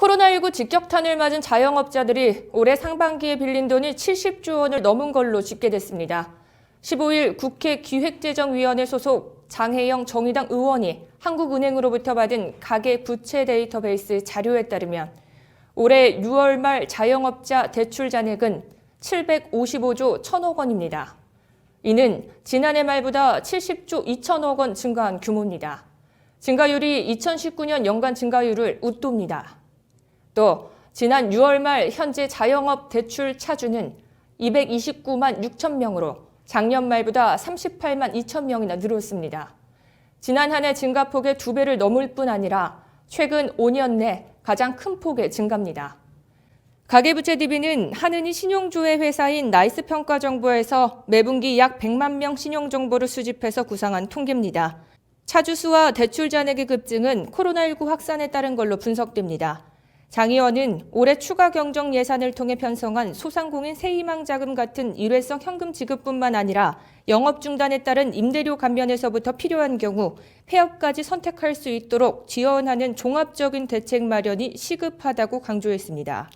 코로나19 직격탄을 맞은 자영업자들이 올해 상반기에 빌린 돈이 70조 원을 넘은 걸로 집계됐습니다. 15일 국회 기획재정위원회 소속 장혜영 정의당 의원이 한국은행으로부터 받은 가계 부채 데이터베이스 자료에 따르면 올해 6월 말 자영업자 대출 잔액은 755조 1천억 원입니다. 이는 지난해 말보다 70조 2천억 원 증가한 규모입니다. 증가율이 2019년 연간 증가율을 웃돕니다. 또 지난 6월 말 현재 자영업 대출 차주는 229만 6천 명으로 작년 말보다 38만 2천 명이나 늘었습니다. 지난 한 해 증가폭의 두 배를 넘을 뿐 아니라 최근 5년 내 가장 큰 폭의 증가입니다. 가계부채 DB는 한은희 신용조회 회사인 나이스 평가정보에서 매분기 약 100만 명 신용정보를 수집해서 구상한 통계입니다. 차주 수와 대출 잔액의 급증은 코로나19 확산에 따른 걸로 분석됩니다. 장 의원은 올해 추가 경정 예산을 통해 편성한 소상공인 세희망 자금 같은 일회성 현금 지급뿐만 아니라 영업 중단에 따른 임대료 감면에서부터 필요한 경우 폐업까지 선택할 수 있도록 지원하는 종합적인 대책 마련이 시급하다고 강조했습니다.